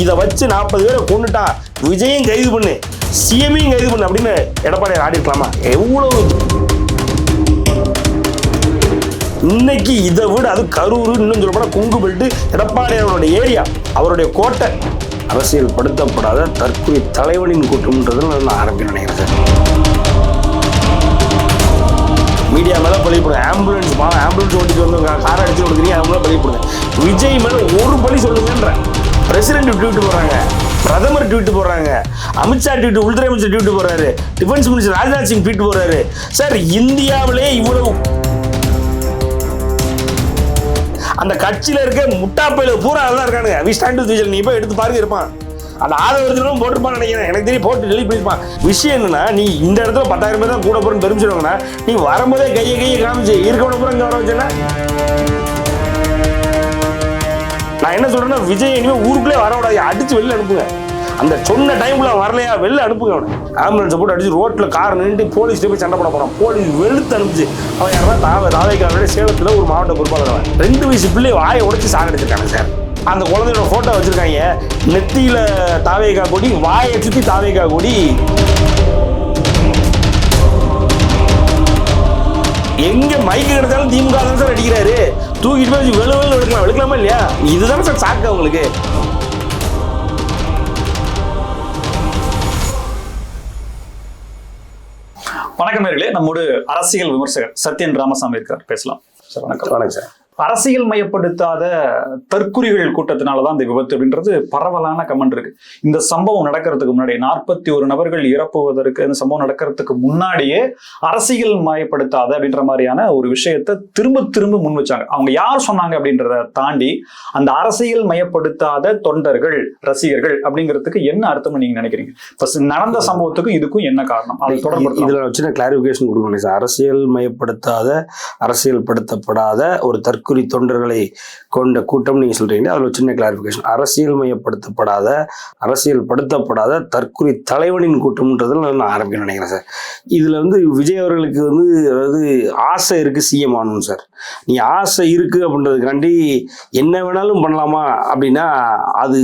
இதை வச்சு நாற்பது பேரை கொண்டுட்டான் விஜயும் கைது பண்ணு சிஎமையும் கைது பண்ணு அப்படின்னு எடப்பாடியார் ஆடி இருக்கலாமா எவ்வளவு? இன்னைக்கு இதை விட அது கரூர் இன்னும் சொல்ல போனா குங்கு பெல்ட்டு எடப்பாடியாரோட ஏரியா அவருடைய கோட்டை. அரசியல் படுத்தப்படாத தற்கொலை தலைவனின் கூட்டம்ன்றது நான் ஆரம்பிக்க நினைக்கிறேன் மீடியா மேலே பழி போடுங்க ஆம்புலன்ஸ் மா ஆம்புலன்ஸ் ஓட்டிட்டு வந்து கார் அடிச்சு கொடுக்குறீங்க அவங்க பழி போடுங்க விஜய் மேலே ஒரு பழி சொல்லுங்கன்ற. பிரசிடென்ட் ட்வீட் போடுறாங்க பிரதமர் ட்வீட் போடுறாங்க. அமித்ஷா ட்வீட் உள்துறை அமைச்சர் ட்வீட் போடுறாரு. Defence minister Rajnath Singh tweet போடுறாரு. சார் இந்தியாவிலே இவ்வளவு அந்த கட்சியில இருக்க முட்டாப்பையில பூரா அதான் இருக்கானுங்க. வி ஸ்டாண்ட் வித் விஜய் நீ போய் எடுத்து பாருங்க இருப்பான். அந்த ஆதரவத்திலும் போட்டிருப்பான்னு நினைக்கிறேன். எனக்கு தெரியும் போட்டு டெலிட் பண்ணிருப்பான். விஷயம் என்னன்னா நீ இந்த இடத்துல பத்தாயிரம் பேர் தான் கூட போறேன்னு தெரிஞ்சிருவாங்கன்னா நீ வரும்போதே கையை கையை காமிச்சு இருக்கவன பூரா இங்கே வர வச்சேன்னா நான் என்ன சொல்றேன்னா விஜய் இனிமேல் ஊருக்குள்ளே வரக்கூடாது. அடிச்சு வெளில அனுப்புங்க. அந்த சொன்ன டைம்ல வரலையா? வெளில அனுப்புங்க அவனை. ஆம்புலன்ஸை போட்டு அடிச்சு ரோட்ல கார் நின்று போலீஸ் போய் சண்டை போட போறான். போலீஸ் வெளுத்து அனுப்பிச்சு அவன் யாரா தாவ தாவைக்காரனுடைய சேலத்துல ஒரு மாவட்ட பொறுப்பாளர் அவன். ரெண்டு வயசு பிள்ளை வாயை உடைச்சு சாகடிச்சிருக்காங்க சார். அந்த குழந்தையோட போட்டோ வச்சிருக்காங்க. நெத்தியில தாவேகா கொடி வாயை சுத்தி தாவேகா கொடி. எங்க மைக்கு கிடைச்சாலும் திமுக தான் சார் அடிக்கிறாரு. தூக்கிட்டு போய் வெளு வெளு எடுக்கலாம். எடுக்கலாமா இல்லையா? இதுதானே சார் சாக்கு அவங்களுக்கு வணக்கம் நேர்களே. நம்மோடு அரசியல் விமர்சகர் சத்யன் ராமசாமி இருக்கார். பேசலாம். சார் வணக்கம். வணக்கம் சார் அரசியல் மயப்படுத்தாத தற்குறிகள் கூட்டத்தினாலதான் இந்த விபத்து அப்படின்றது பரவலான கமெண்ட் இருக்கு. இந்த சம்பவம் நடக்கிறதுக்கு முன்னாடி நாற்பத்தி ஒரு நபர்கள் இறப்புவதற்கு இந்த சம்பவம் நடக்கிறதுக்கு முன்னாடியே அரசியல் மயப்படுத்தாத அப்படின்ற மாதிரியான ஒரு விஷயத்தை திரும்ப திரும்ப முன் வச்சாங்க. அவங்க யார் சொன்னாங்க அப்படின்றத தாண்டி அந்த அரசியல் மயப்படுத்தாத தொண்டர்கள் ரசிகர்கள் அப்படிங்கிறதுக்கு என்ன அர்த்தம்னு நீங்க நினைக்கிறீங்க? நடந்த சம்பவத்துக்கும் இதுக்கும் என்ன காரணம்? அதை தொடர்பு இதுல சின்ன கிளாரிபிகேஷன் கொடுக்கணும் அரசியல் மயப்படுத்தாத அரசியல் படுத்தப்படாத ஒரு தற்கொலை தொண்டர்களை கொண்ட கூட்டம் நீங்க சொல்றீங்க. அதுல ஒரு சின்ன கிளாரிபிகேஷன் அரசியல் மையப்படுத்தப்படாத அரசியல் படுத்தப்படாத தற்குறி தலைவனின் கூட்டம்ன்றதுல நான் ஆரம்பிக்க நினைக்கிறேன் சார். இதுல வந்து விஜய் அவர்களுக்கு வந்து அதாவது ஆசை இருக்கு சிஎம் ஆகணும் சார். நீ ஆசை இருக்கு அப்படின்றதுக்காண்டி என்ன வேணாலும் பண்ணலாமா அப்படின்னா அது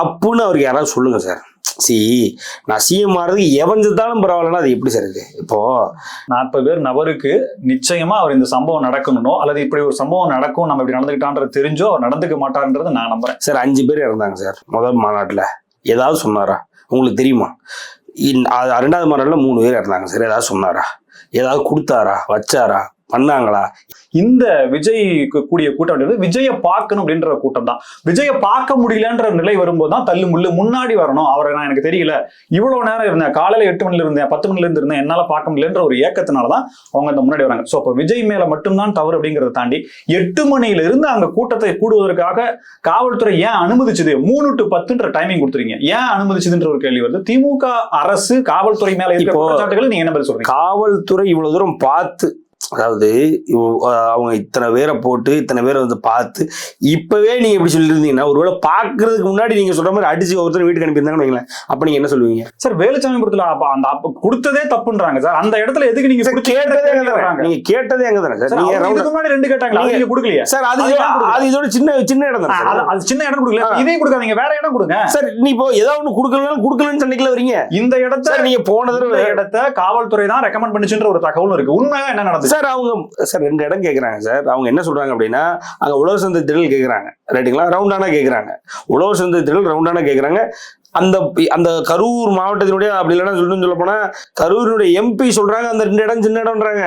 தப்புன்னு அவருக்கு யாராவது சொல்லுங்க சார். சி. நான் சிஎம் ஆகிறதுக்கு எவன் செத்தாலும் பரவாயில்லன்னா அது எப்படி சார் இருக்கு? இப்போ நாற்பது பேர் நபருக்கு நிச்சயமா அவர் இந்த சம்பவம் நடக்கணும்னோ அல்லது இப்படி ஒரு சம்பவம் நடக்கும் நம்ம இப்படி நடந்துக்கிட்டான்றது தெரிஞ்சோ அவர் நடந்துக்க மாட்டார்ன்றதை நான் நம்புறேன். சார் அஞ்சு பேர் இறந்தாங்க சார் முதல் மாநாட்டில். ஏதாவது சொன்னாரா? உங்களுக்கு தெரியுமா? இன்- அது ரெண்டாவது மாநாட்டில் மூணு பேர் இறந்தாங்க சார் ஏதாவது சொன்னாரா? ஏதாவது கொடுத்தாரா? வச்சாரா? பண்ணாங்களா? இந்த விஜய் கூடிய கூட்டம் அப்படின்றது விஜய பார்க்கணும் அப்படின்ற கூட்டம் தான். விஜய பார்க்க முடியலன்ற நிலை வரும்போது தான் தள்ளு முள்ளு முன்னாடி வரணும். அவரை நான் எனக்கு தெரியல. இவ்வளவு நேரம் இருந்தேன். காலையில எட்டு மணில இருந்தேன். பத்து மணில இருந்து இருந்தேன். என்னால பார்க்க முடியலன்ற ஒரு ஏக்கத்தினால தான் அவங்க அந்த முன்னாடி வராங்க. சோ அப்ப விஜய் மேல மட்டும்தான் தவறு அப்படிங்கறத தாண்டி எட்டு மணியில இருந்து அங்க கூட்டத்தை கூடுவதற்காக காவல்துறை ஏன் அனுமதிச்சது? மூணு டு பத்துன்ற டைமிங் கொடுத்துறீங்க. ஏன் அனுமதிச்சதுன்ற ஒரு கேள்வி வருது. திமுக அரசு காவல்துறை மேல இருக்கிற நீங்க என்ன பதில் சொல்றீங்க? காவல்துறை இவ்வளவு தூரம் பார்த்து அதாவது அவங்க இத்தனை பேரை போட்டு இத்தனை பேரை வந்து பார்த்து இப்பவே நீங்க இப்படி சொல்லியிருந்தீங்கன்னா ஒருவேளை பார்க்கறதுக்கு முன்னாடி நீங்க சொல்ற மாதிரி அடிச்சு ஒருத்தர் வீட்டுக்கு அனுப்பியிருந்தாங்கன்னு வைங்களேன். அப்ப நீங்க என்ன சொல்லுவீங்க? சார் வேலுச்சாமிபுரத்துல அப்ப அந்த அப்ப கொடுத்ததே தப்புன்றாங்க சார். அந்த இடத்துல எதுக்கு நீங்க சார், கொடுத்து கேட்டதே கேள்வி அங்க தானே. வர்றாங்க? நீங்க கேட்டதே அங்க தானே சார். சார், நீங்க அவங்க round- இதுக்கு முன்னாடி ரெண்டு கேட்டாங்களா? அது நீங்க- நீங்க கொடுக்கலையா? சார் அது அது இதோட சின்ன சின்ன இடம் தானே அது- சின்ன இடம் கொடுக்கல. இதையும் கொடுக்காதீங்க. வேற இடம் கொடுங்க. சார் நீ இப்போ ஏதாவது ஒண்ணு கொடுக்கலனாலும் கொடுக்கலன்னு சண்டைக்குள்ள வரீங்க. இந்த இடத்த சார் நீங்க போன தடவை இடத்த காவல்துறை தான் ரெக்கமெண்ட் பண்ணுச்சுன்ற ஒரு தகவல் இருக்கு. உண்மையா என்ன நடந்துச்சு? சார் அவங்க சார் ரெண்டு இடம் கேக்குறாங்க சார். அவங்க என்ன சொல்றாங்க அப்படின்னா அங்க உழவர் சந்தை திடல் கேட்குறாங்க ரைட்டுங்களா? ரவுண்டானா கேக்குறாங்க. உழவர் சந்தை திடல் ரவுண்டானா கேக்குறாங்க. அந்த அந்த கரூர் மாவட்டத்தினுடைய அப்படி இல்லைன்னா சொல்லணும்னு சொல்ல போனால் கரூரினுடைய எம்பி சொல்றாங்க அந்த ரெண்டு இடம் சின்ன இடம்ன்றாங்க.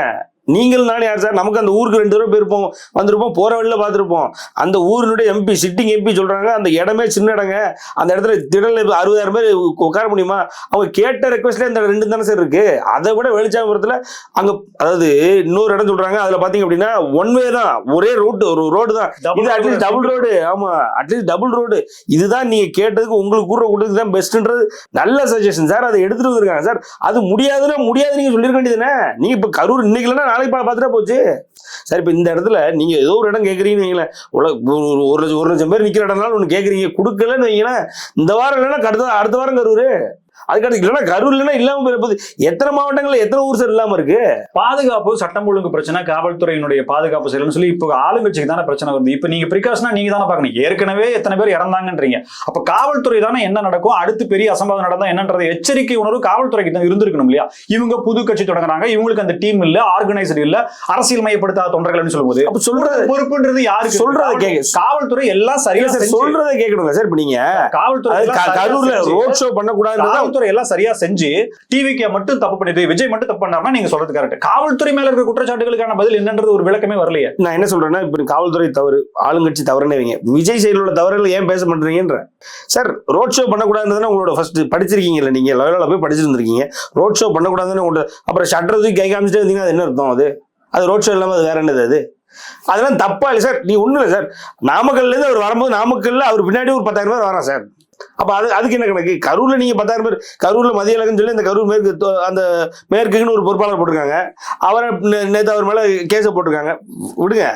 நீங்கள் நானே யார் சார்? நமக்கு அந்த ஊருக்கு ரெண்டு தடவை போயிருப்போம். வந்திருப்போம் போற வழியில பார்த்துருப்போம். அந்த ஊரினுடைய எம்பி சிட்டிங் எம்பி சொல்றாங்க. அந்த இடமே சின்ன இடங்க. அந்த இடத்துல திடல் அறுபதாயிரம் பேர் உட்கார முடியுமா? அவங்க கேட்ட ரெக்வஸ்ட்ல இந்த ரெண்டு தானே சார் இருக்கு. அதை விட வெளிச்சாமபுரத்துல அங்க அதாவது இன்னொரு இடம் சொல்றாங்க. அதுல பாத்தீங்க அப்படின்னா ஒன் வே தான். ஒரே ரோடு ஒரு ரோடு தான். இது அட்லீஸ்ட் டபுள் ரோடு ஆமா அட்லீஸ்ட் டபுள் ரோடு இதுதான் நீங்க கேட்டதுக்கு உங்களுக்கு கூற கூட்டத்துக்கு தான் பெஸ்ட்ன்றது நல்ல சஜஷன் சார் அதை எடுத்துட்டு வந்திருக்காங்க. சார் அது முடியாதுன்னா முடியாது. நீங்க சொல்லிருக்க வேண்டியதுதானே நீங்க இப்ப கரூர் இன்னைக்கு இல்லைன்னா நாளைக்கு பார்த்துட்டா போச்சு. சரி இப்போ இந்த இடத்துல நீங்க ஏதோ ஒரு இடம் கேக்குறீங்கன்னு வைங்களேன். உலக ஒரு ஒரு- லட்சம் ஒரு லட்சம் பேர் நிக்கிற இடம்னாலும் ஒண்ணு கேக்குறீங்க. கொடுக்கலன்னு வைங்களேன். இந்த வாரம் இல்லைன்னா அடுத்த அடுத்த வாரம் கருவுரு அதுக்கடுத்து இல்லைன்னா கரூர் இல்லைன்னா இல்லாம போயிருப்பது. எத்தனை மாவட்டங்கள்ல எத்தனை ஊர் சார் இல்லாம இருக்கு? பாதுகாப்பு சட்டம் ஒழுங்கு பிரச்சனை காவல்துறையினுடைய பாதுகாப்பு செயல்னு சொல்லி இப்போ ஆளுங்கட்சிக்கு தானே பிரச்சனை வருது. இப்போ நீங்க பிரிகாஷனா நீங்க தானே பார்க்கணும். ஏற்கனவே எத்தனை பேர் இறந்தாங்கன்றீங்க. அப்ப காவல்துறை தானே என்ன நடக்கும்? அடுத்து பெரிய அசம்பாவிதம் நடந்தா என்னன்றது எச்சரிக்கை உணர்வு காவல்துறைக்கு தான் இருந்திருக்கணும் இல்லையா? இவங்க புது கட்சி தொடங்குறாங்க. இவங்களுக்கு அந்த டீம் இல்ல ஆர்கனைசர் இல்ல அரசியல் மையப்படுத்தாத தொண்டர்கள்னு சொல்லும்போது அப்ப சொல்றது பொறுப்புன்றது யாருக்கு? சொல்றத கேக்க- காவல்துறை எல்லாம் சரியா சார் சொல்றத கேட்கணுங்க சார் இப்ப நீங்க. காவல்துறை கரூர்ல ரோட் ஷோ பண்ணக்கூடாதுன்றத காவல்துறை எல்லாம் சரியா செஞ்சு டிவிக்கு மட்டும் தப்பு பண்ணிட்டு விஜய் மட்டும் தப்பு பண்ணாருன்னா நீங்க சொல்றது கரெக்ட் காவல்துறை மேல இருக்க குற்றச்சாட்டுகளுக்கான பதில் என்னன்றது ஒரு விளக்கமே வரலையே. நான் என்ன சொல்றேன்னா இப்ப காவல்துறை தவறு ஆளுங்கட்சி தவறுன்னு வைங்க. விஜய் சைடில் உள்ள தவறுகள் ஏன் பேச பண்றீங்கன்ற சார் ரோட் ஷோ பண்ணக்கூடாதுன்னு உங்களோட ஃபர்ஸ்ட் படிச்சிருக்கீங்கல்ல நீங்க? லெவலில் போய் படிச்சிருந்திருக்கீங்க ரோட் ஷோ பண்ணக்கூடாதுன்னு உங்களோட அப்புறம் ஷட்டர் தூக்கி கை காமிச்சிட்டே வந்தீங்கன்னா அது என்ன அர்த்தம் அது? அது ரோட் ஷோ இல்லாமல் அது வேற என்னது அது? அதெல்லாம் தப்பா இல்லை சார் நீ ஒண்ணும் இல்லை சார் நாமக்கல்ல இருந்து அவர் வரும்போது நாமக்கல்ல அவர் பின்னாடி ஒரு பத்தாயிரம் ரூபாய் வரான் சார் அப்ப அது அதுக்கு என்ன கணக்கு? கரூர்ல நீங்க பத்தாயிரம் பேர் கரூர்ல மதிய இலக்குன்னு சொல்லி இந்த கரூர் மேற்கு அந்த மேற்குன்னு ஒரு பொறுப்பாளர் போட்டிருக்காங்க. அவரை நே- நேத்து அவர் மேல கேஸை போட்டிருக்காங்க. விடுங்க.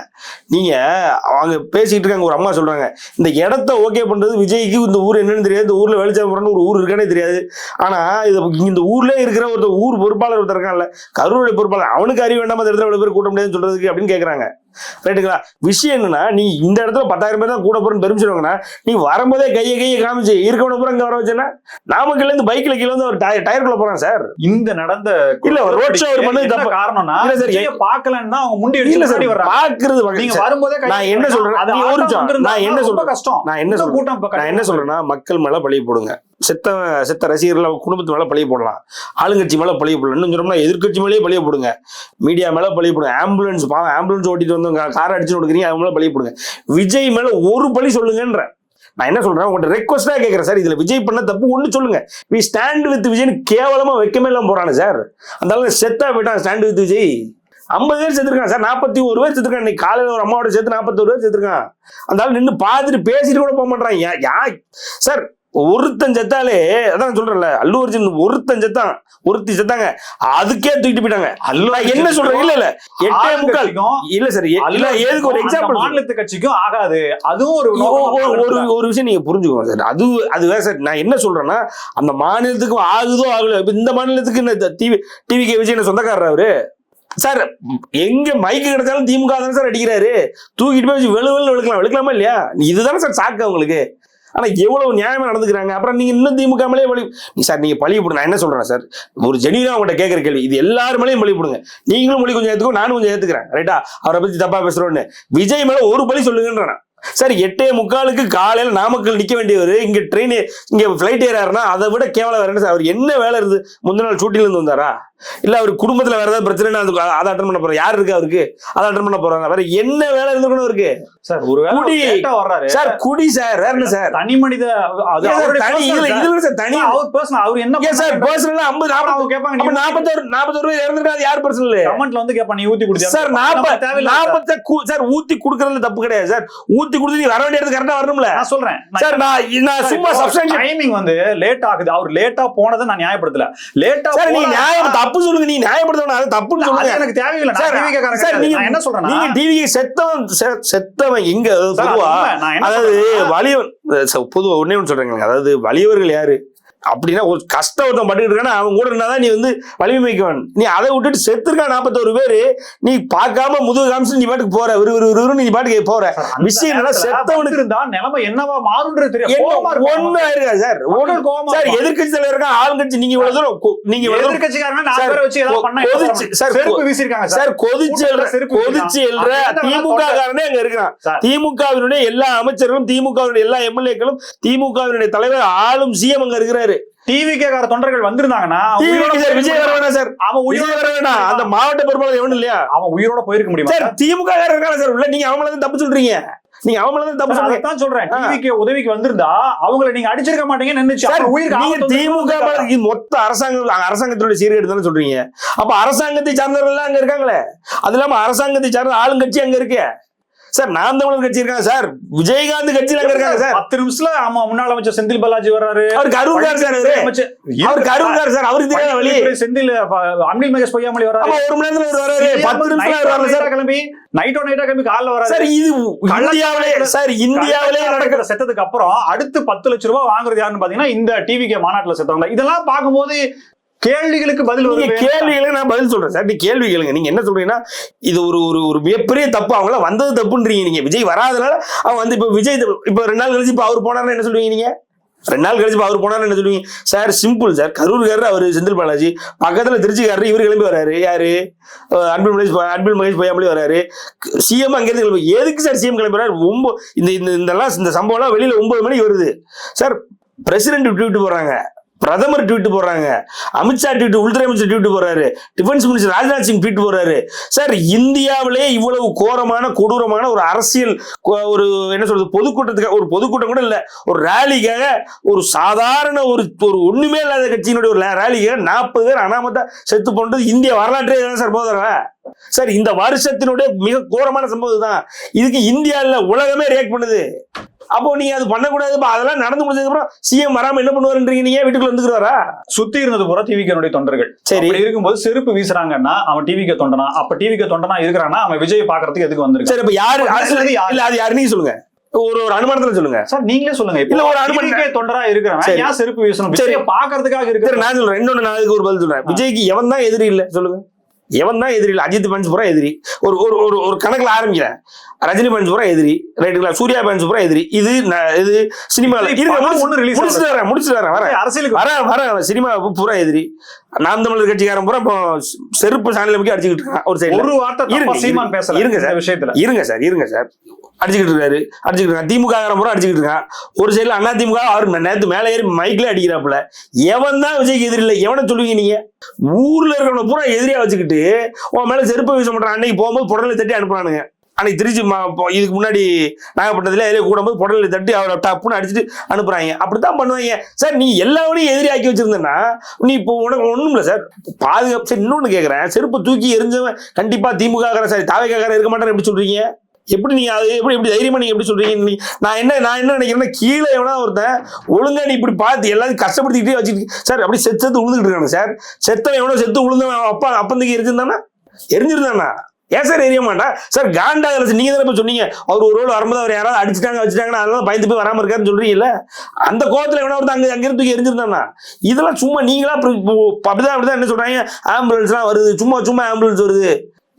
நீங்க அவங்க பேசிட்டு இருக்காங்க ஒரு அம்மா சொல்றாங்க. இந்த இடத்த ஓகே பண்றது விஜய்க்கு இந்த ஊர் என்னன்னு தெரியாது இந்த ஊர்ல வெளிச்சாமரம்னு ஒரு ஊர் இருக்கானே தெரியாது. ஆனா இது இந்த ஊர்ல இருக்கிற ஒருத்தர் ஊர் பொறுப்பாளர் ஒருத்தர் இருக்கான்ல கரூருடைய பொறுப்பாளர் அவனுக்கு அறிவு வேண்டாம் அந்த இடத்துல இவ்வளவு பேர் கூட்ட முடியாதுன்னு சொல்றதுக்கு அப்படின்னு கேக்குறாங்க. ரைட்டுங்களா விஷயம் என்னன்னா நீ இந்த இடத்துல பத்தாயிரம் பேர் தான் கூட போறேன்னு பெருமிச்சிருவாங்கன்னா நீ வரும்போதே கையை கையை காமிச்சு இருக்கவன பூரா இங்க வர வச்சேன்னா நாமக்கல்ல இருந்து பைக்ல கீழே வந்து ஒரு டயர் டயருக்குள்ள போறான் சார். இந்த நடந்த இல்ல, road show அவர் பண்ணது தப்பு. காரணம்னா இல்ல சார், விஜய பார்க்கலன்னா அவங்க முண்டி இல்ல சார் பாக்குறது நீங்க வரும்போதே நான் என்ன சொல்றேன்? ஒரு நான் என்ன சொல்றேன்? கஷ்டம். நான் என்ன கூட்டம் நான் என்ன சொல்றேன்னா மக்கள் மேல பழி போடுங்க. செத்த செத்த ரசிகர்கள் அவங்க குடும்பத்து மேலே பழிய போடலாம். ஆளுங்கட்சி மேலே பழிய போடலாம். இன்னும் சொன்னோம்னா எதிர்க்கட்சி மேலேயே பழிய போடுங்க. மீடியா மேலே பழிய போடுங்க. ஆம்புலன்ஸ் பாவம் ஆம்புலன்ஸ் ஓட்டிட்டு வந்து கார் அடிச்சு கொடுக்குறீங்க அவங்க மேலே பழிய போடுங்க. விஜய் மேலே ஒரு பழி சொல்லுங்கன்ற. நான் என்ன சொல்றேன்? உங்கள்கிட்ட ரெக்வஸ்டாக கேட்கறேன் சார் இதுல விஜய் பண்ண தப்பு ஒன்று சொல்லுங்க. வி ஸ்டாண்ட் வித் விஜய்னு கேவலமா வைக்கமே இல்லாமல் போறானு சார் அந்த அளவுக்கு செத்தா போயிட்டான் ஸ்டாண்ட் வித் விஜய். ஐம்பது பேர் செத்துருக்கான் சார் நாற்பத்தி ஒரு பேர் செத்துருக்கான். இன்னைக்கு காலையில் ஒரு அம்மாவோட சேர்த்து நாற்பத்தோரு பேர் செத்துருக்கான். அந்த நின்று பார்த்துட்டு பேசிட்டு கூட போக மாட்டான் யா சார் ஒருத்தன் செத்தாலே அதான் சொல்றேன்ல அல்லு அர்ஜுன் ஒருத்தன் செத்தான் ஒருத்தி செத்தாங்க அதுக்கே தூக்கிட்டு போயிட்டாங்க. நான் என்ன சொல்றேன்? இல்ல இல்ல எட்டே முக்கால். இல்ல சார் இல்ல ஏதுக்கு ஒரு எக்ஸாம்பிள் மாநிலத்து கட்சிக்கும் ஆகாது. அதுவும் ஒரு ஒரு ஒரு- விஷயம் நீங்க புரிஞ்சுக்கோங்க சார். அது அது வேற சார் நான் என்ன சொல்றேன்னா அந்த மாநிலத்துக்கு ஆகுதோ ஆகல இந்த மாநிலத்துக்கு இந்த டிவி டிவி கே விஜய் சொந்தக்காரர் அவரு? சார் எங்க மைக்கு கிடைச்சாலும் திமுக தானே சார் அடிக்கிறாரு. தூக்கிட்டு போய் வச்சு வெளு வெளு வெளுக்கலாம். வெளுக்கலாமா இல்லையா? இதுதானே சார் சாக்கு அவங்களுக்கு. ஆனா எவ்வளவு நியாயமாக நடந்துக்கிறாங்க? அப்புறம் நீங்க இன்னும் திமுக மேலே பழி நீ சார் நீங்க பழி போடுங்க. நான் என்ன சொல்றேன் சார்? ஒரு ஜெனியூனா உங்கள்கிட்ட கேட்குற கேள்வி. இது எல்லாருமேலையும் பழி போடுங்க. நீங்களும் மொழி கொஞ்சம் ஏத்துக்கோ நானும் கொஞ்சம் ஏற்றுக்கிறேன் ரைட்டா அவரை பத்தி தப்பா பேசுறோன்னு. விஜய் மேலே ஒரு பழி சொல்லுங்கன்றேன். சார் எட்டே முக்காலுக்கு காலையில் நாமக்கல் நிற்க வேண்டியவர் இங்க ட்ரெயின் இங்க ஃபிளைட் ஏறாருன்னா அதை விட கேவலம் வேறு சார். அவர் என்ன வேலை இருந்து முந்தின நாள் ஷூட்டிங்ல இருந்து வந்தாரா? இல்ல அவர் குடும்பத்துல வேற ஏதாவது பிரச்சனை அது அதை அட்டன் பண்ண போறோம் யார் இருக்கு அவருக்கு? அதை அட்டன் பண்ண போறாங்க. வேற என்ன வேலை இருந்துக்கணும் இருக்கு சார் ஒரு குடி. வர்றாரு. சார் குடி சார். வேற என்ன சார்? தனி மனித தனி இதுல. இதுல சார் தனி அவர் personal, அவர் என்ன சார்? பர்சனலா ஐம்பது நாற்பது அவங்க கேட்பாங்க, நாற்பத்தோரு நாற்பத்தோரு பேர் இறந்துருக்காது யார் பர்சனல் கமெண்ட்ல வந்து கேட்பான் நீ ஊத்தி குடிச்சா சார் நாற்பது நாற்பத்த சார். ஊத்தி குடுக்கறதுல தப்பு கிடையாது சார். ஊத்தி கொடுத்து நீ வர வேண்டிய இடத்துக்கு கரெக்டா வரணும்ல. நான் சொல்றேன். சார் நான் நான் சும்மா சப்ஸ்டான்ஷியல் டைமிங் வந்து லேட் ஆகுது. அவர் லேட்டா போனதை நான் நியாயப்படுத்தல. லேட்டா சார் நீ நியாயம் தப்பு சொல்லுங்க நீ நியாயப்படுத்தணும் அது தப்புன்னு சொல்லுங்க. எனக்கு தேவையில்லை. சார், நீங்க- என்ன சொல்றேன்னா நீங்க டிவி செத்தவன் செத்தவன் எங்க? பொதுவா அதாவது வலியவன் பொதுவா ஒண்ணே ஒன்று சொல்றேங்க. அதாவது வலியவர்கள் யாரு? அப்படின்னா ஒரு கஷ்டம் ஒருத்தன் பட்டுக்கிட்டு இருக்கானா? அவன் கூட இருந்தாதான் நீ வந்து வலிமை மிக்கவன். நீ அதை விட்டுட்டு செத்துருக்கா நாற்பத்தோரு பேரு. நீ பார்க்காம முதுகு காமிச்சு நீ பாட்டுக்கு போற. விறு விறு விறுன்னு நீ பாட்டுக்கு போற. விஷயம் என்னன்னா செத்தவனுக்கு இருந்தா நிலைமை என்னவா மாறுன்றது தெரியும் ஒண்ணு இருக்கா சார். சார். எதிர்கட்சி தலைவர் இருக்கா ஆளுங்கட்சி. நீங்க இவ்வளவு தூரம் நீங்க இவ்வளவு தூரம் எதிர்க்கட்சிக்காரங்க நாலு பேரை வச்சு ஏதாவது பண்ணா கொதிச்சு-? சார், செருப்பு வீசிருக்காங்க சார். சார் கொதிச்சு எழுற கொதிச்சு எழுற திமுக காரனே அங்க இருக்கிறான். திமுகவினுடைய எல்லா அமைச்சர்களும் திமுகவினுடைய எல்லா எம்எல்ஏக்களும் திமுகவினுடைய தலைவர் ஆளும் சிஎம் அங்க இருக்கிறாரு. டிவிகே கார தொண்டர்கள் வந்திருந்தாங்க டிவிக்கு சார் விஜய் வர வேணாம் சார். அவன் உயிரோட வர வேணாம் அந்த மாவட்ட பொறுப்பாளர் எவனும் இல்லையா? அவன் உயிரோட போயிருக்க முடியுமா? சார் திமுக காரர் சார் உள்ள நீங்க அவங்கள தப்பு சொல்றீங்க. நீங்க அவங்கள தப்பு சொல்றீங்க. சொல்றேன். டிவிக்கு உதவிக்கு வந்திருந்தா அவங்கள நீங்க அடிச்சிருக்க மாட்டீங்கன்னு நினைச்சு சார் நீங்க வந்து திமுக மொத்த அரசாங்கம் அரசாங்கத்தினுடைய சீர்கேடு தானே சொல்றீங்க. அப்ப அரசாங்கத்தை சார்ந்தவர்கள் எல்லாம் அங்க இருக்காங்களே? அது இல்லாம அரசாங்கத்தை சார்ந்த ஆளுங்கட்சி அங்க இருக்கு. சார் நாம் தமிழர் கட்சி இருக்காங்க சார். விஜயகாந்த் கட்சியில அங்க இருக்காங்க சார். பத்து நிமிஷத்துல ஆமா முன்னாள் அமைச்சர் செந்தில் பாலாஜி வர்றாரு. அவருக்கு அருள்கார் சார் அவரு அருள்கார் சார் அவருக்கு தெரியாத வழி. செந்தில் அன்பில் மகேஷ் பொய்யாமொழி வர்றாரு. ஒரு மணி நேரத்துல இவர் வராரு பத்து நிமிஷம் அவர் வரல சார். கிளம்பி நைட்டோ நைட்டா கிளம்பி காலைல வராரு சார் இது இந்தியாவிலே சார் இந்தியாவிலே நடக்கிற செத்ததுக்கு அப்புறம் அடுத்து பத்து லட்சம் ரூபாய் வாங்குறது யாருன்னு பாத்தீங்கன்னா இந்த டிவிகே மாநாட்டுல செத்தவங்க இதெல்லாம் பார்க்கும்போது கேள்விகளுக்கு பதில் நீங்க வருது கேள்விகளுக்கு நான் பதில் சொல்றேன் சார். நீ கேள்வி கேளுங்க. நீங்க என்ன சொல்றீங்கன்னா இது ஒரு ஒரு ஒரு மிகப்பெரிய தப்பு. அவங்கள வந்தது தப்புன்றீங்க நீங்க. விஜய் வராதனால அவன் வந்து இப்ப விஜய் இப்ப ரெண்டு நாள் கழிச்சு இப்ப அவர் போனாருன்னு என்ன சொல்லுவீங்க நீங்க? ரெண்டு நாள் கழிச்சு அவர் போனாருன்னு என்ன சொல்லுவீங்க? Sir simple sir. கரூர்காரர் அவர் செந்தில் பாலாஜி. பக்கத்துல திருச்சிக்காரர் இவர் கிளம்பி வராரு. யாரு? அன்பில் மகேஷ் அன்பில் மகேஷ் பொய்யாமலி வராரு. சிஎம் அங்கிருந்து கிளம்பி. எதுக்கு சார் சிஎம் கிளம்பி வராரு? ஒன்பது இந்த இந்த இதெல்லாம் இந்த சம்பவம்லாம் வெளியில ஒன்பது மணிக்கு வருது. சார் பிரசிடென்ட் ட்வீட் போடுறாங்க பிரதமர் ட்வீட் போடுறாங்க. அமித்ஷா ட்வீட் உள்துறை அமைச்சர் ட்வீட் போடுறாரு. Defence minister Rajnath Singh tweet போடுறாரு. சார் இந்தியாவிலே இவ்வளவு கோரமான கொடூரமான ஒரு அரசியல் ஒரு என்ன சொல்றது பொதுக்கூட்டத்துக்காக ஒரு பொதுக்கூட்டம் கூட இல்லை. ஒரு ரேலிக்காக ஒரு சாதாரண ஒரு ஒரு ஒண்ணுமே இல்லாத கட்சியினுடைய ஒரு ரேலிக்காக நாற்பது பேர் அனாமத்தா செத்து போனது இந்திய வரலாற்றே தான் சார் போதரவ சார் இந்த வருஷத்தினுடைய மிக கோரமான சம்பவம் தான் இதுக்கு இந்தியாவில் உலகமே ரியாக்ட் பண்ணுது. அப்போ நீங்க அது பண்ணக்கூடாது அதெல்லாம் நடந்து முடிஞ்சதுக்கு அப்புறம் சிஎம் வராம என்ன பண்ணுவாருன்றீங்க? நீங்க வீட்டுக்குள்ள வந்துக்கிறாரா சுத்தி இருந்தது பூரா டிவிக்கனுடைய தொண்டர்கள். சரி. இருக்கும்போது செருப்பு வீசுறாங்கன்னா அவன் டிவிக்கு தொண்டனா? அப்ப டிவிக்கு தொண்டனா இருக்கிறான்னா அவன் விஜய் பாக்குறதுக்கு எதுக்கு வந்திருக்கான்? சரி இப்ப யாரு இல்ல, அது யாரு? நீங்க சொல்லுங்க. ஒரு ஒரு அனுமானத்துல சொல்லுங்க. சார் நீங்களே சொல்லுங்க. இல்ல, ஒரு டிவிக்கே தொண்டரா இருக்கிறவன் சரி. ஏன் செருப்பு வீசணும்? சரி. பாக்குறதுக்காக சரி இருக்கிற நான் சொல்றேன். இன்னொன்னு நான் அதுக்கு ஒரு பதில் சொல்றேன். விஜய்க்கு எவன் தான் எதிரி இல்ல? சொல்லுங்க. எவன் தான் எதிரி இல்ல அஜித் பஞ்ச் பூரா எதிரி. ஒரு ஒரு ஒரு ஒரு கணக்குல ஆரம்பிக்கிறேன். ரஜினி பஞ்ச் பூரா எதிரி. ரைட்டுங்களா சூர்யா பஞ்ச் பூரா எதிரி. இது இது ஒண்ணு release முடிச்சுட்டு வரேன் முடிச்சுட்டு வரேன் வரேன். அரசியலுக்கு வரேன் வரேன். சினிமா பூரா எதிரி. நாம் தமிழர் கட்சிக்காரன் பூரா இப்போ செருப்பு சாணியில முக்கி அடிச்சுக்கிட்டு இருக்கான் ஒரு சைடுல ஒரு வார்த்தை இருங்க, சீமான் பேசல இருங்க சார். விஷயத்துல. இருங்க சார் இருங்க சார். அடிச்சுக்கிட்டு இருக்காரு அடிச்சுக்கிட்டு இருக்கான் திமுக பூரா அடிச்சுக்கிட்டு இருக்கான். ஒரு சைடுல அண்ணா திமுக அவர் நேத்து மேல ஏறி மைக்ல அடிக்கிறாப்புல. எவன் தான் விஜய்க்கு எதிரி இல்லை? எவனை சொல்லுவீங்க நீங்க? ஊர்ல இருக்கிறவன பூரா எதிரியா வச்சுக்கிட்டு உன் மேல செருப்பு வீச மாட்டான் அன்னைக்கு போகும்போது புடலை தட்டி அனுப்புறானுங்க. அன்னைக்கு திருச்சி மா- இதுக்கு முன்னாடி நாகப்பட்டினத்துல எதிரே கூடும்போது புடலை தட்டி அவரை டப்புன்னு அடிச்சுட்டு அனுப்புறாங்க. அப்படித்தான் பண்ணுவாங்க. சார் நீ எல்லாவனையும் எதிரியாக்கி வச்சிருந்தேன்னா நீ இப்போ உனக்கு ஒன்றும் இல்லை சார். பாதுகாப்பு சார் இன்னொன்று கேட்குறேன் செருப்பு தூக்கி எரிஞ்சவன் கண்டிப்பாக திமுக சரி. தாவைக்காரன் இருக்க மாட்டேன்னு எப்படி சொல்றீங்க? எப்படி நீங்க அது எப்படி எப்படி தைரியமா நீங்க எப்படி சொல்றீங்க? நீ- நான் என்ன நான் என்ன நினைக்கிறேன்னா கீழே எவனா ஒருத்தன் ஒழுங்கா நீ இப்படி பார்த்து எல்லாத்தையும் கஷ்டப்படுத்திக்கிட்டே வச்சுட்டு சார் அப்படி செத்து செத்து விழுந்துட்டு இருக்கானு சார். செத்தவன் எவனோ செத்து உழுந்தவன் அப்பா அப்பந்தக்கு எரிஞ்சிருந்தானா? எரிஞ்சிருந்தானா? ஏன் சார் எரிய மாட்டா? சார் காண்டாகல சார் நீங்க தானே சொன்னீங்க. அவர் ஒரு ரோடு வரும்போது அவர் யாராவது அடிச்சிட்டாங்க வச்சுட்டாங்கன்னா அதனால பயந்து போய் வராமல் இருக்காருன்னு சொல்றீங்கல்ல? அந்த கோவத்தில் எவனா ஒருத்தன் அங்கே அங்கே தூக்கி எரிஞ்சிருந்தானா இதெல்லாம் சும்மா நீங்களா அப்படி அப்படிதான் அப்படிதான் என்ன சொல்றாங்க? ஆம்புலன்ஸ்லாம் வருது. சும்மா சும்மா ஆம்புலன்ஸ் வருது.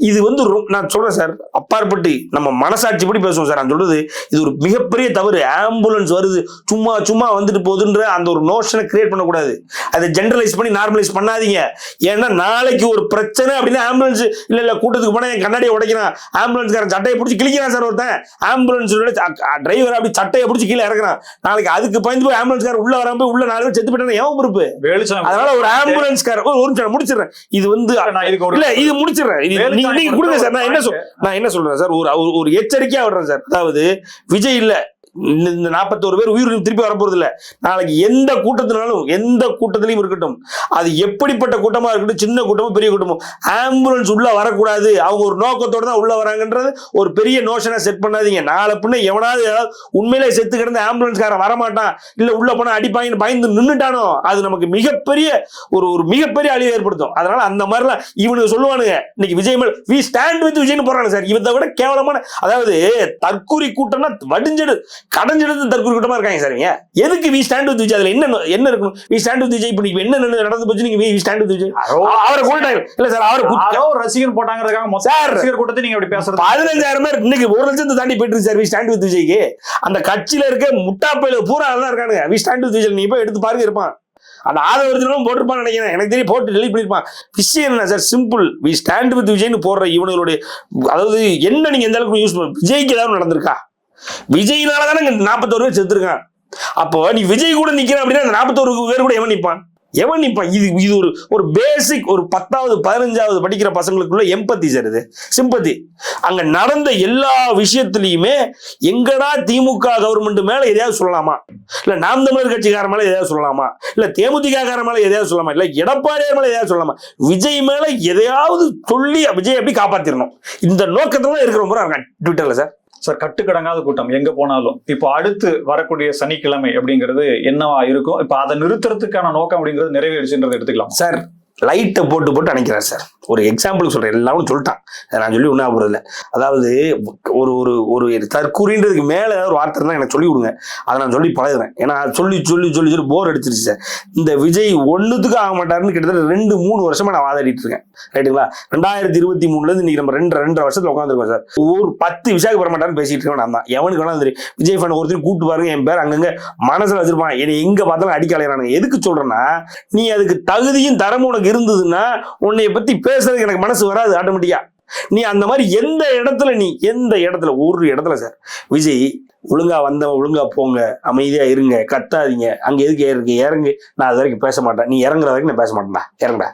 இது வந்து நான் சொல்றேன் சார் அப்பாற்பட்டு நம்ம மனசாட்சி படி பேசுவோம் சார். நான் சொல்றது இது ஒரு மிகப்பெரிய தவறு. ஆம்புலன்ஸ் வருது சும்மா சும்மா வந்துட்டு போகுதுன்ற அந்த ஒரு நோஷனை கிரியேட் பண்ணக்கூடாது. அதை ஜென்ரலைஸ் பண்ணி நார்மலைஸ் பண்ணாதீங்க. ஏன்னா நாளைக்கு ஒரு பிரச்சனை அப்படின்னா ஆம்புலன்ஸ் இல்ல இல்ல கூட்டத்துக்கு போனா என் கண்ணாடியை உடைக்கிறான். ஆம்புலன்ஸ்காரன் சட்டையை பிடிச்சி கிழிக்கிறான் சார் ஒருத்தன். ஆம்புலன்ஸ் டிரைவர் அப்படி சட்டையை பிடிச்சி கீழே இறக்குறான். நாளைக்கு அதுக்கு பயந்து போய் ஆம்புலன்ஸ்காரர் உள்ள வராம உள்ள நாலு பேர் செத்து போயிட்டாங்க எவன் பொறுப்பு? அதனால ஒரு ஆம்புலன்ஸ்காரர் ஒரு முடிச்சிடுறேன். இது வந்து இல்ல இது முடிச்சிடுறேன். நீங்க கொடுங்க சார். நான் என்ன சொல். நான் என்ன சொல்றேன் சார்? ஒரு- ஒரு எச்சரிக்கையா விடுறேன் சார். அதாவது விஜய் இல்ல. இந்த- நாற்பத்தோரு பேர் உயிர் திருப்பி வரப்போறது இல்ல நாளைக்கு எந்த கூட்டத்தினாலும் எந்த கூட்டத்திலையும் இருக்கட்டும். அது எப்படிப்பட்ட கூட்டமா இருக்கட்டும் சின்ன கூட்டமும் பெரிய கூட்டமும் ஆம்புலன்ஸ் உள்ள வரக்கூடாது. அவங்க ஒரு நோக்கத்தோடு தான் உள்ள வராங்கன்றது ஒரு பெரிய நோஷனா செட் பண்ணாதீங்க. நாளை பின்ன எவனாவது ஏதாவது உண்மையிலே செத்து கிடந்த ஆம்புலன்ஸ்காரன் வரமாட்டான். இல்ல உள்ள போனா அடிப்பாங்கன்னு பயந்து நின்னுட்டானோ அது நமக்கு மிகப்பெரிய ஒரு ஒரு மிகப்பெரிய அழிவு ஏற்படுத்தும். அதனால அந்த மாதிரிலாம் இவனுக்கு சொல்லுவானுங்க. இன்னைக்கு விஜய் மேல் வி ஸ்டாண்ட் வித் விஜய்னு போறாங்க சார். இவத்தை விட கேவலமான அதாவது தற்கூரி கூட்டம்னா வடிஞ்சடு கடைஞ்செடுத்து தற்கூரி கூட்டமா இருக்காங்க சார் இவங்க. எதுக்கு வி ஸ்டாண்ட் வித் விஜய்? அதுல என்ன என்ன இருக்கணும்? வி ஸ்டாண்ட் வித் விஜய் இப்ப நீங்க என்ன நடந்து- நடந்து போச்சு நீங்க வி ஸ்டாண்ட் வித் விஜய்? அவரை கொண்டாங்க இல்ல சார் அவரை ஒரு ரசிகன் போட்டாங்கிறதுக்காக மொத்த சார். ரசிகர் கூட்டத்தை நீங்க அப்படி பேசுறது. பதினஞ்சாயிரம் பேர் இன்னைக்கு ஒரு லட்சத்தை தாண்டி போயிட்டு சார் வி ஸ்டாண்ட் வித் விஜய்க்கு. அந்த கட்சியில இருக்க முட்டாப்பையில பூரா தான் இருக்கானுங்க. வி ஸ்டாண்ட் வித் விஜய் நீங்க போய் எடுத்து பாருங்க இருப்பான். அந்த ஆதரவு போட்டிருப்பான்னு நினைக்கிறேன். எனக்கு தெரியும் போட்டு டெலிட் பண்ணிருப்பான். விஷயம் என்ன sir simple we stand with விஜய்னு போடுற இவனுடைய அதாவது என்ன நீங்க எந்த அளவுக்கு யூஸ் பண்ண விஜய்க்கு ஏதாவது நடந்திருக்கா? விஜய்னால தானே நாற்பத்தோரு பேர் செத்துருக்கான். அப்போ நீ விஜய் கூட நிக்கிற அப்படின்னா அந்த நாற்பத்தோரு பேர் கூட எவன் நிற்பான் எவன் நிற்பான் இது இது ஒரு ஒரு பேசிக் ஒரு பத்தாவது பதினஞ்சாவது படிக்கிற பசங்களுக்குள்ள எம்பத்தி சார் இது. சிம்பத்தி அங்க நடந்த எல்லா விஷயத்திலையுமே எங்கடா திமுக கவர்மெண்ட் மேல எதையாவது சொல்லலாமா? இல்ல நாம் தமிழர் கட்சிக்கார மேல எதையாவது சொல்லலாமா? இல்ல தேமுதிகார மேல எதையாவது சொல்லலாமா? இல்ல எடப்பாடியார் மேல எதையாவது சொல்லலாமா? விஜய் மேல எதையாவது சொல்லி விஜய் எப்படி காப்பாத்திரணும்? இந்த நோக்கத்துல தான் இருக்கிற முறை இருக்கான் ட்விட்டர்ல சார் சார் கட்டுக்கடங்காத கூட்டம் எங்க போனாலும். இப்போ அடுத்து வரக்கூடிய சனிக்கிழமை அப்படிங்கிறது என்னவா இருக்கும்? இப்போ அதை நிறுத்துறதுக்கான நோக்கம் அப்படிங்கிறது நிறைவேறிச்சுன்றதை எடுத்துக்கலாம்? சார் லைட்டை போட்டு போட்டு அணைக்கிறார் சார் ஒரு எக்ஸாம்பிள் சொல்கிறேன் எல்லாரும் சொல்லிட்டான். நான் சொல்லி ஒன்றா போகிறதில்ல அதாவது ஒரு ஒரு ஒரு தற்கூறின்றதுக்கு மேலே ஏதாவது ஒரு வார்த்தை இருந்தால் எனக்கு சொல்லி கொடுங்க. அதை நான் சொல்லி பழகுறேன். ஏன்னா சொல்லி சொல்லி சொல்லி சொல்லி போர் அடிச்சிருச்சு. சார் இந்த விஜய் ஒன்றுத்துக்கு ஆக மாட்டாருன்னு கிட்டத்தட்ட ரெண்டு மூணு வருஷமாக நான் வாதாடிட்டு இருக்கேன். ரைட்டுங்களா ரெண்டாயிரத்தி இருபத்தி மூணுலேருந்து இன்றைக்கி நம்ம ரெண்டு ரெண்டரை வருஷத்தில் உட்காந்துருக்கோம் சார். ஒரு பத்து விஷயம் வர மாட்டாருன்னு பேசிட்டு இருக்கேன் நான் தான். எவனுக்கு வேணாலும் தெரியும் விஜய் ஃபன் ஒருத்தர் கூட்டு பாருங்க. என் பேர் அங்கங்கே மனசில் வச்சிருப்பான். என்னை எங்கே பார்த்தாலும் அடிக்கலையிறானுங்க எதுக்கு சொல்கிறேன்னா நீ அதுக்கு தகுதியும் தரமும் உனக்கு இருந்ததுன்னா உன்னைய பேர் பேசுறதுக்கு எனக்கு மனசு வராது ஆட்டோமேட்டிக்கா நீ அந்த மாதிரி எந்த இடத்துல நீ எந்த இடத்துல ஒரு இடத்துல சார் விஜய் ஒழுங்கா வந்தவன் ஒழுங்கா போங்க அமைதியா இருங்க கத்தாதீங்க. அங்க எதுக்கு இறங்கு இறங்கு. நான் அது வரைக்கும் பேச மாட்டேன். நீ இறங்குற வரைக்கும் நான் பேச மாட்டேன்டா. இறங்குடா.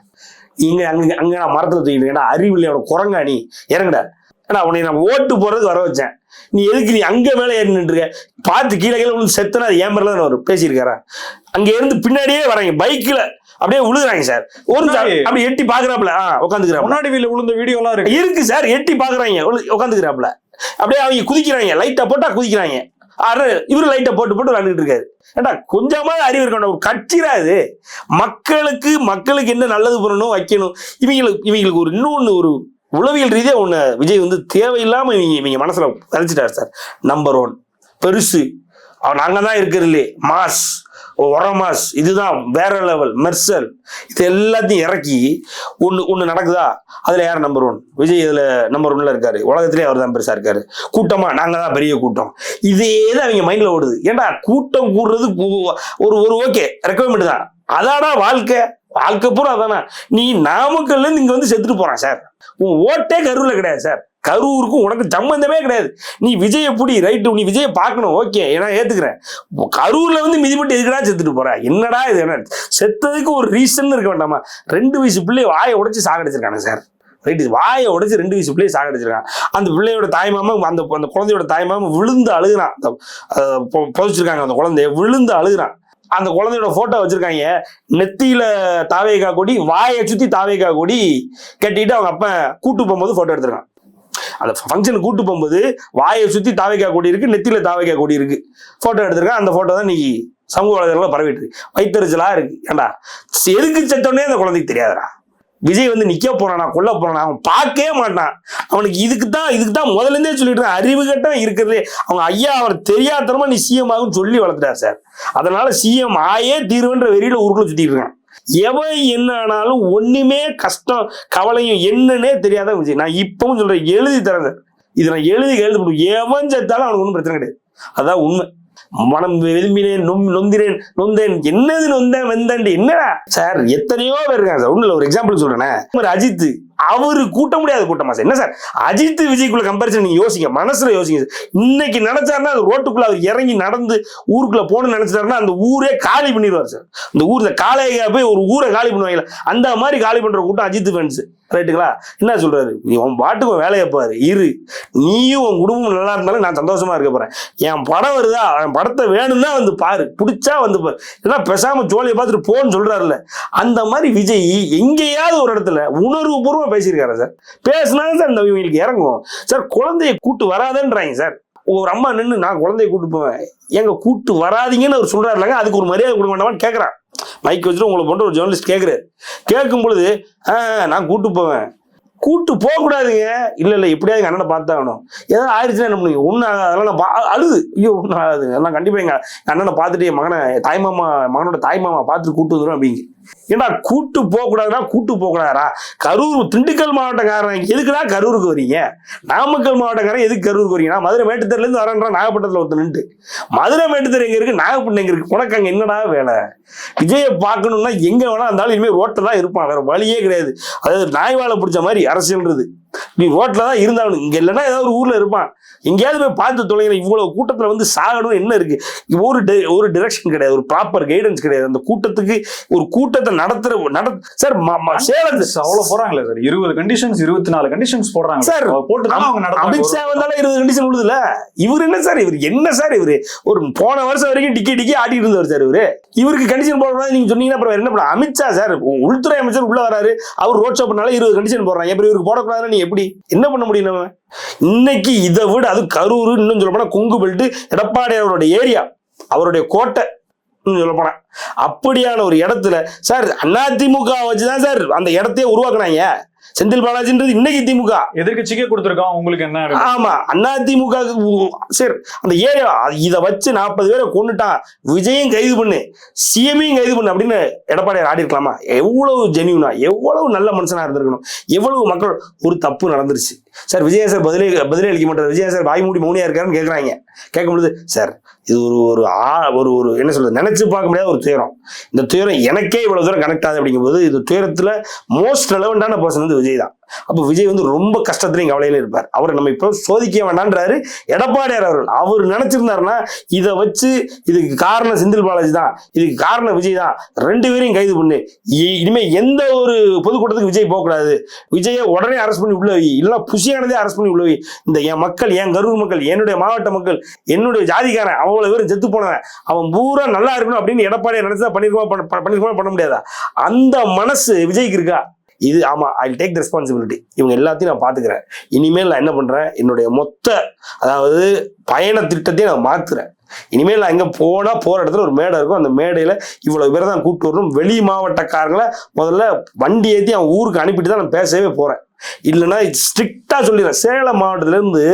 இங்க அங்க அங்க நான் மரத்துல தூக்கிட்டு அறிவு இல்லையோட குரங்கா நீ. இறங்குடா. ஏன்னா உன்னை நான் ஓட்டு போறதுக்கு வர வச்சேன். நீ எதுக்கு நீ அங்க மேல ஏறி நின்றுருக்க பார்த்து கீழே கீழே ஒன்று செத்தனா அது ஏன் மேல தான் அவர் பேசியிருக்காரா? அங்க இருந்து பின்னாடியே வராங்க பைக்ல அப்படியே விழுகுறாங்க சார். ஒரு அப்படி எட்டி பாக்குறாப்ல ஆ உட்காந்துக்கிறாப்ல முன்னாடி வீல விழுந்த வீடியோலாம் இருக்கு. இருக்கு சார் எட்டி பாக்குறாங்க. உட்காந்துக்கிறாப்ல அப்படியே அவங்க குதிக்கிறாங்க. லைட்டா போட்டா குதிக்கிறாங்க. அரு இவரு லைட்டை போட்டு போட்டு விளாண்டுட்டு இருக்காரு. ஏண்டா கொஞ்சமா அறிவு இருக்கணும். ஒரு கட்சிரா இது மக்களுக்கு மக்களுக்கு என்ன நல்லது பண்ணணும் வைக்கணும். இவங்களுக்கு இவங்களுக்கு ஒரு இன்னொன்னு ஒரு உளவியல் ரீதியா ஒண்ணு விஜய் வந்து தேவையில்லாம இவங்க இவங்க மனசுல விதைச்சிட்டாரு சார். நம்பர் ஒன் பெருசு. அவன் நாங்க தான் இருக்கிறதுலே. மாஸ் ஒரமாஸ். இதுதான் வேற லெவல் மெர்சல் இது எல்லாத்தையும் இறக்கி ஒன்று ஒன்று நடக்குதா? அதில் யார் நம்பர் ஒன் விஜய் இதில் நம்பர் ஒன்ல இருக்காரு. உலகத்திலே அவர் தான் பெருசாக இருக்காரு. கூட்டமாக நாங்கள் தான் பெரிய கூட்டம். இதே தான் அவங்க மைண்டில் ஓடுது. ஏண்டா கூட்டம் கூடுறது ஒரு ஒரு ஓகே ரெக்கமெண்ட் தான். அதாடா வாழ்க்கை. வாழ்க்கை பூரா அதானா. நீ நாமக்கல்லேருந்து இங்கே வந்து செத்துட்டு போகிறான் சார் உன் ஓட்டே கருவில் கிடையாது சார் கரூருக்கும் உனக்கு சம்பந்தமே கிடையாது. நீ விஜய புடி ரைட்டு நீ விஜய பார்க்கணும் ஓகே ஏன்னா ஏத்துக்கிறேன். கரூர்ல வந்து மிதிப்பட்டு எதுக்கடா செத்துட்டு போற? என்னடா இது என்ன? செத்ததுக்கு ஒரு ரீசன் இருக்க வேண்டாமா? ரெண்டு வயசு பிள்ளைய வாயை உடைச்சு சாகடிச்சிருக்காங்க சார் ரைட் வாயை உடைச்சு ரெண்டு வயசு பிள்ளையை சாகடிச்சிருக்கான். அந்த பிள்ளையோட தாய்மாமா அந்த அந்த குழந்தையோட தாய்மாமா விழுந்து அழுகுறான். அந்த பொ- புதைச்சிருக்காங்க அந்த குழந்தைய விழுந்து அழுகுறான். அந்த குழந்தையோட போட்டோ வச்சிருக்காங்க. நெத்தியில தாவேகா கொடி வாயை சுத்தி தாவேகா கொடி கட்டிட்டு அவங்க அப்பா கூட்டு போகும்போது போட்டோ எடுத்திருக்கான். அந்த ஃபங்க்ஷனுக்கு கூட்டு போகும்போது வாயை சுற்றி தாவேகா கொடி இருக்கு நெத்தியில் தாவைக்கா கொடி இருக்கு. ஃபோட்டோ எடுத்திருக்கேன் அந்த ஃபோட்டோ தான் இன்னைக்கு சமூக வலைதளங்களில் பரவிட்டு இருக்கு. இருக்குது இருக்கு. ஏன்டா எதுக்கு செத்தோடனே அந்த குழந்தைக்கு தெரியாதுடா. விஜய் வந்து நிக்க போறானா கொல்ல போறானா அவன் பார்க்கவே மாட்டான். அவனுக்கு இதுக்கு தான் இதுக்கு தான் முதல்ல இருந்தே சொல்லிட்டு இருக்கான். அறிவு கட்டம் இருக்கிறதே. அவங்க ஐயா அவர் தெரியாதரமா நீ சிஎம் ஆகும் சொல்லி வளர்த்துட்டார் சார். அதனால சிஎம் ஆயே தீர்வுன்ற வெறியில ஊருக்குள்ள சுத்திட்டு இருக்கான். எவன் என்ன ஆனாலும் ஒண்ணுமே கஷ்டம் கவலையும் என்னன்னே தெரியாத விஜய். நான் இப்பவும் சொல்றேன் எழுதி தரேன் சார் இதை நான் எழுதி எழுதி முடியும் எவன் செத்தாலும் அவனுக்கு ஒன்றும் பிரச்சனை கிடையாது. அதான் உண்மை. மனம் விரும்பினேன் நொம் நொந்தினேன் நொந்தேன். என்னது நொந்தேன் வந்தேன் என்னடா? சார் எத்தனையோ பேர் இருக்காங்க சார். ஒன்றும் ஒரு எக்ஸாம்பிள் சொல்றேன். ஒரு அஜித் அவரு கூட்ட முடியாத கூட்டமா சார்? என்ன சார்? அஜித் விஜய்க்குள்ள கம்பேரிசன் நீங்க யோசிங்க மனசுல யோசிங்க. இன்னைக்கு நினைச்சாருன்னா அது ரோட்டுக்குள்ள அவர் இறங்கி நடந்து ஊருக்குள்ள போகணும்னு நினைச்சாருன்னா அந்த ஊரே காலி பண்ணிடுவார் சார். இந்த ஊர் இந்த போய் ஒரு ஊரை காலி பண்ணுவாங்கல்ல அந்த மாதிரி காலி பண்ற கூட்டம் அஜித் ஃபேன்ஸ் ரைட்டுங்களா என்ன சொல்றாரு? நீ உன் பாட்டுக்கு வேலையை பாரு இரு. நீயும் உன் குடும்பம் நல்லா இருந்தாலும் நான் சந்தோஷமா இருக்க போறேன். என் படம் வருதா? என் படத்தை வேணும்னா வந்து பாரு. பிடிச்சா வந்து பாரு. இல்லைன்னா பெசாம ஜோலியை பார்த்துட்டு போன்னு சொல்றாருல்ல. அந்த மாதிரி விஜய் எங்கேயாவது ஒரு இடத்துல உணர்வு பூர்வம் பேசியிருக்காரு சார். பேசினா சார் இந்த இவங்களுக்கு இறங்கும் சார் குழந்தைய கூட்டு வராதேன்றாங்க சார். ஒரு அம்மா நின்று நான் குழந்தைய கூட்டு போவேன். எங்க கூட்டு வராதீங்கன்னு அவர் சொல்றாருலங்க. அதுக்கு ஒரு மரியாதை கொடுக்க வேண்டாமான்னு கேட்கறான் மைக் வச்சுட்டு உங்களை போன்ற ஒரு ஜேர்னலிஸ்ட் கேட்குறாரு கேட்கும் பொழுது "ஆ, நான் கூட்டு போவேன். கூட்டு போக கூடாதுங்க இல்ல இல்ல எப்படியாவது எங்க அண்ணனை பார்த்தாகணும். ஏதாவது ஆயிடுச்சுன்னா என்ன பண்ணுவீங்க? ஒன்றும் அதெல்லாம் நான் பா- அழுது. ஐயோ ஒன்றும் ஆகாதுங்க. அதெல்லாம் கண்டிப்பா எங்க அண்ணனை பார்த்துட்டு என் மகனை தாய்மாமா மகனோட தாய்மாமா பார்த்துட்டு கூட்டு வந்துடும் அப்படிங்க. ஏன்னா கூட்டு போக கூட்டு போக கூடாதா கரூர் திண்டுக்கல் மாவட்டக்காரன். எதுக்குடா கரூருக்கு வரீங்க நாமக்கல் மாவட்டக்காரன் எதுக்கு கரூருக்கு வரீங்க நான் மதுரை மேட்டுத்தரில வரேன்றான். வரேன்றா நாகப்பட்டினத்துல ஒருத்தர் நின்று மதுரை மேட்டுத்தர் எங்க இருக்கு? நாகப்பட்டினம் எங்க இருக்கு? உனக்கு அங்கே என்னடா வேலை? விஜயை பார்க்கணும்னா எங்க வேணா இருந்தாலும் இனிமேல் ரோட்டில் தான் இருப்பான். வேற வழியே கிடையாது. அதாவது நாய் வாழை பிடிச்ச மாதிரி அரசியல்ன்றது. நீ ரோட்ல தான் இருந்தாலும் இங்க இல்லைன்னா ஏதாவது ஒரு ஊர்ல இருப்பான். எங்கேயாவது போய் பார்த்து தொலைங்கிற இவ்வளவு கூட்டத்துல வந்து சாகணும் என்ன இருக்கு? ஒரு ஒரு டிரெக்ஷன் கிடையாது. ஒரு ப்ராப்பர் கைடன்ஸ் கிடையாது. அந்த கூட்டத்துக்கு ஒரு கூட்டத்தை நடத்துற நட சார் ம- ம- சேலத்து அவ்வளவு போறாங்களே சார் இருபது கண்டிஷன்ஸ் இருபத்தி நாலு கண்டிஷன்ஸ் போடுறாங்க சார், போட்டு அவங்க அமித்ஷா வந்தாலும் இருபது கண்டிஷன் விழுதுல? இவர் என்ன சார் இவர் என்ன சார் இவரு ஒரு போன வருஷம் வரைக்கும் டிக்கி டிக்கி ஆட்டிட்டு இருந்தவர் சார் இவரு. இவருக்கு கண்டிஷன் போடக்கூடாது நீங்க சொன்னீங்கன்னா அப்புறம் என்ன பண்ண அமித்ஷா சார் உள்துறை அமைச்சர் உள்ள வராரு. அவர் ரோட் ஷோ பண்ணாலும் இருபது கண்டிஷன் போடுறாங்க. எப்படி இவருக்கு போடக்கூடாதுன்னு எப்படி? என்ன பண்ண முடியும் நம்ம? இன்னைக்கு இதை விட அது கரூர் இன்னும் சொல்ல போனா கொங்கு பெல்ட் எடப்பாடி அவருடைய ஏரியா அவருடைய கோட்டை சொல்ல போனா அப்படியான ஒரு இடத்துல சார் அதிமுக வச்சுதான் சார் அந்த இடத்தையே உருவாக்குனாங்க. செந்தில் பாலாஜின்றது இன்னைக்கு திமுக. எதிர்க்கட்சிக்கே கொடுத்துருக்கோம் உங்களுக்கு என்ன ஆமா அண்ணா திமுக சரி அந்த ஏரியா இதை வச்சு நாற்பது பேரை கொண்டுட்டான் விஜயும் கைது பண்ணு சிஎமையும் கைது பண்ணு அப்படின்னு எடப்பாடியார் ஆடி இருக்கலாமா எவ்வளவு ஜெனியூனா எவ்வளவு நல்ல மனுஷனா இருந்திருக்கணும்? எவ்வளவு மக்கள் ஒரு தப்பு நடந்துருச்சு. சார் விஜய சார் பதிலே பதிலே அளிக்க மாட்டார். விஜய சார் வாய் மூடி மௌனியா இருக்காருன்னு கேட்குறாங்க கேட்கும்பொழுது சார் இது ஒரு ஒரு ஆ ஒரு ஒரு என்ன சொல்றது நினைச்சு பார்க்க முடியாத ஒரு துயரம். இந்த துயரம் எனக்கே இவ்வளவு தூரம் கனெக்ட் ஆகுது. அப்படிங்கும்போது இந்த துயரத்துல மோஸ்ட் ரெலவெண்டான பர்சன் வந்து விஜய் தான். அப்போ விஜய் வந்து ரொம்ப கஷ்டத்துலையும் கவலையில இருப்பார். அவரை நம்ம இப்போ சோதிக்க வேண்டான்றாரு. எடப்பாடியார் அவர்கள் அவர் நினைச்சிருந்தாருன்னா இதை வச்சு இதுக்கு காரணம் செந்தில் பாலாஜி தான் இதுக்கு காரணம் விஜய் தான். ரெண்டு பேரையும் கைது பண்ணு. இனிமேல் இனிமே எந்த ஒரு பொதுக்கூட்டத்துக்கு விஜய் போகக்கூடாது. விஜயை உடனே அரெஸ்ட் பண்ணி உள்ள வை. இல்லை புஷியானதே அரெஸ்ட் பண்ணி உள்ள வை. இந்த என் மக்கள் என் கரூர் மக்கள் என்னுடைய மாவட்ட மக்கள் என்னுடைய ஜாதிக்காரன் அவ்வளோ பேரும் செத்து போனவன். அவன் பூரா நல்லா இருக்கணும் அப்படின்னு எடப்பாடியை நினைச்சா பண்ணிருக்கோமா பண்ணிருக்கோமா பண்ண முடியாதா? அந்த மனசு விஜய்க்கு இருக்கா? இது ஆமாம் ஐ டேக் ரெஸ்பான்சிபிலிட்டி இவங்க எல்லாத்தையும் நான் பார்த்துக்கிறேன் இனிமேல் நான் என்ன பண்ணுறேன் என்னுடைய மொத்த அதாவது பயண திட்டத்தையும் நான் மாற்றுறேன் இனிமேல் நான் எங்கே போனால் போகிற இடத்துல ஒரு மேடை இருக்கும். அந்த மேடையில் இவ்வளோ பேரை தான் கூப்பிட்டு வரணும். வெளி மாவட்டக்காரங்களை முதல்ல வண்டி ஏற்றி அவன் ஊருக்கு அனுப்பிட்டு தான் நான் பேசவே போகிறேன் இல்லைன்னா ஸ்ட்ரிக்டாக சொல்லிடுறேன். சேலம் மாவட்டத்திலேருந்து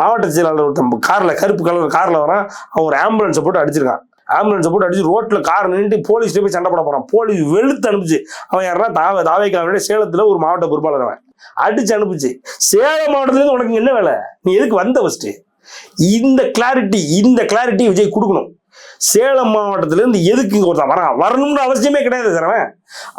மாவட்ட செயலாளர் ஒருத்தன் காரில் கருப்பு கலர் காரில் வரான். அவன் ஒரு ஆம்புலன்ஸை போட்டு அடிச்சிருக்கான். ஆம்புலன்ஸை போட்டு அடிச்சு ரோட்டில் கார் நின்று போலீஸ்ல போய் சண்டை போட போறான். போலீஸ் வெளுத்து அனுப்பிச்சு. அவன் யாரா தாவே தாவைக்கான சேலத்தில் ஒரு மாவட்ட பொறுப்பாளர் அவன். அடிச்சு அனுப்பிச்சு. சேலம் மாவட்டத்துலேருந்து உனக்கு என்ன வேலை? நீ எதுக்கு வந்த ஃபஸ்ட்டு இந்த கிளாரிட்டி இந்த கிளாரிட்டி விஜய் கொடுக்கணும். சேலம் மாவட்டத்துல இருந்து எதுக்கு இங்க ஒருத்தன் வரான்? வரணும்னு அவசியமே கிடையாது சார் அவன்.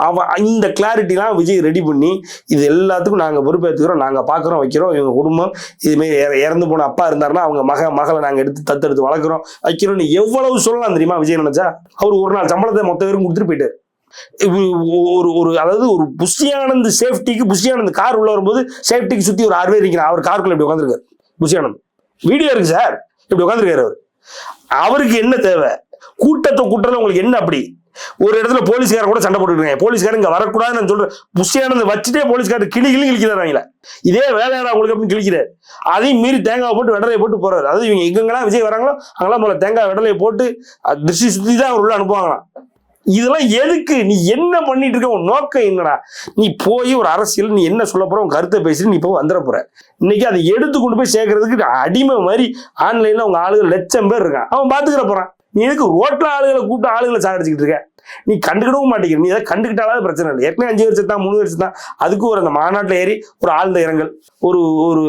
அவன் இந்த கிளாரிட்டிலாம் விஜய் ரெடி பண்ணி இது எல்லாத்துக்கும் நாங்கள் பொறுப்பேற்றுக்கிறோம் நாங்கள் பார்க்குறோம் வைக்கிறோம். இவங்க குடும்பம் இதுமாரி இறந்து போன அப்பா இருந்தாருன்னா அவங்க மக மகளை நாங்கள் எடுத்து தத்தெடுத்து வளர்க்குறோம் வைக்கிறோம்னு எவ்வளவு சொல்லலாம் தெரியுமா விஜய் நினைச்சா? அவர் ஒரு நாள் சம்பளத்தை மொத்த பேரும் கொடுத்துட்டு போயிட்டு ஒரு ஒரு அதாவது ஒரு புஷியானந்த் சேஃப்டிக்கு புஷியானந்த் கார் உள்ள வரும்போது சேஃப்டிக்கு சுற்றி ஒரு ஆறு பேர் இருக்கிறான். அவர் காருக்குள்ள இப்படி உட்காந்துருக்காரு புஷியானந்த். வீடியோ இருக்கு சார். இப்படி உட்காந்துருக்காரு அவர். அவருக்கு என்ன தேவை? கூட்டத்தை கூட்டத்தில் உங்களுக்கு என்ன அப்படி? ஒரு இடத்துல போலீஸ்கார கூட சண்டை போட்டுருக்காங்க போலீஸ்கார இங்க வரக்கூடாதுன்னு நான் சொல்றேன். வச்சுட்டே போலீஸ்கார கிளி கிளி கிழிக்கிறாங்க இதே வேலையாடா உங்களுக்கு அப்படின்னு கிழிக்கிறார். அதையும் மீறி தேங்காய் போட்டு வெடலையை போட்டு போறாரு. அதாவது இவங்க எங்கெங்கெல்லாம் விஜய் வராங்களோ அங்கெல்லாம் போல தேங்காய் வெடலையை போட்டு திருஷ்டி சுத்தி தான் அவர் உள்ள அனுப்புவாங்களாம். இதெல்லாம் எதுக்கு? நீ என்ன பண்ணிட்டு இருக்க? உன் நோக்கம் என்னடா? நீ போய் ஒரு அரசியல் நீ என்ன சொல்ல போற? உன் கருத்தை பேசிட்டு நீ இப்போ வந்துட போற. இன்னைக்கு அதை எடுத்து கொண்டு போய் சேர்க்கறதுக்கு அடிமை மாதிரி ஆன்லைன்ல உங்க ஆளுகள் லட்சம் பேர் இருக்கான் அவன் பாத்துக்கிற போறான். நீ எதுக்கு ரோட்ல ஆளுகளை கூப்பிட்டு ஆளுகளை சாகடிச்சுக்கிட்டு இருக்க? நீ கண்டுக்கிடவும் மாட்டேங்கிற. நீ எதாவது கண்டுக்கிட்டாலும் பிரச்சனை இல்லை. ஏற்கனவே அஞ்சு வருஷம் தான் மூணு வருஷம் தான். அதுக்கு ஒரு அந்த மாநாட்டில் ஏறி ஒரு ஆழ்ந்த இரங்கல். ஒரு ஒரு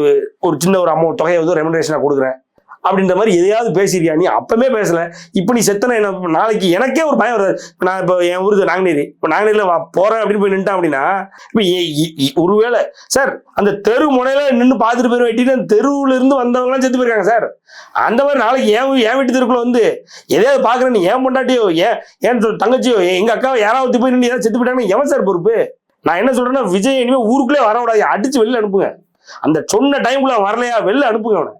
ஒரு சின்ன ஒரு அமௌண்ட் தொகையை வந்து ரெமண்டேஷனாக கொடுக்குறேன். அப்படின்ற மாதிரி எதையாவது பேசியிருக்கியா நீ? அப்பவே பேசல. இப்போ நீ செத்தன என்ன? நாளைக்கு எனக்கே ஒரு பயம் வருது. நான் இப்போ என் ஊருக்கு நாங்குநேரி. இப்போ நாங்குநேரியில் வா அப்படின்னு போய் நின்ட்டேன் அப்படின்னா இப்போ ஒருவேளை சார் அந்த தெரு முனையில நின்று பார்த்துட்டு போய் வெட்டிட்டு அந்த தெருவுல இருந்து வந்தவங்களாம் செத்து போயிருக்காங்க சார் அந்த மாதிரி நாளைக்கு ஏன் என் வீட்டு தெருக்குள்ள வந்து எதையாவது பார்க்குறேன் நீ ஏன் பொண்டாட்டியோ ஏன் ஏன் சொல் தங்கச்சியோ எங்கள் அக்காவை யாராவது போய் நின்று ஏதாவது செத்து போயிட்டாங்கன்னா எவன் சார் பொறுப்பு? நான் என்ன சொல்றேன்னா விஜய் இனிமேல் ஊருக்குள்ளே வரக்கூடாது. அடிச்சு வெளில அனுப்புங்க. அந்த சொன்ன டைம்குள்ள வரலையா? வெளில அனுப்புங்க அவனை.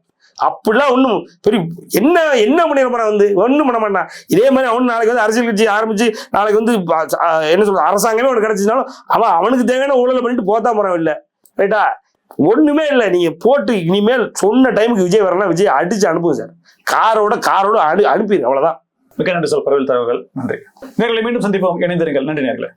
அப்படிலாம் ஒண்ணும் பெரிய என்ன என்ன பண்ணிட போறான் வந்து ஒண்ணும் பண்ண மாட்டான். இதே மாதிரி அவன் நாளைக்கு வந்து அரசியல் கட்சி ஆரம்பிச்சு நாளைக்கு வந்து என்ன சொல்றது அரசாங்கமே அவனுக்கு கிடைச்சினாலும் அவன் அவனுக்கு தேவையான ஊழலை பண்ணிட்டு போத்தா போறான் இல்ல ரைட்டா ஒண்ணுமே இல்லை. நீங்க போட்டு இனிமேல் சொன்ன டைமுக்கு விஜய் வரலாம் விஜய் அடிச்சு அனுப்புங்க சார். காரோட காரோட அனு அனுப்பிடு அவ்வளவுதான். மிக்க நன்றி சொல் பரவல் தரவுகள் நன்றி. நேர்களை மீண்டும் சந்திப்போம். இணைந்திருங்கள். நன்றி நேர்களை.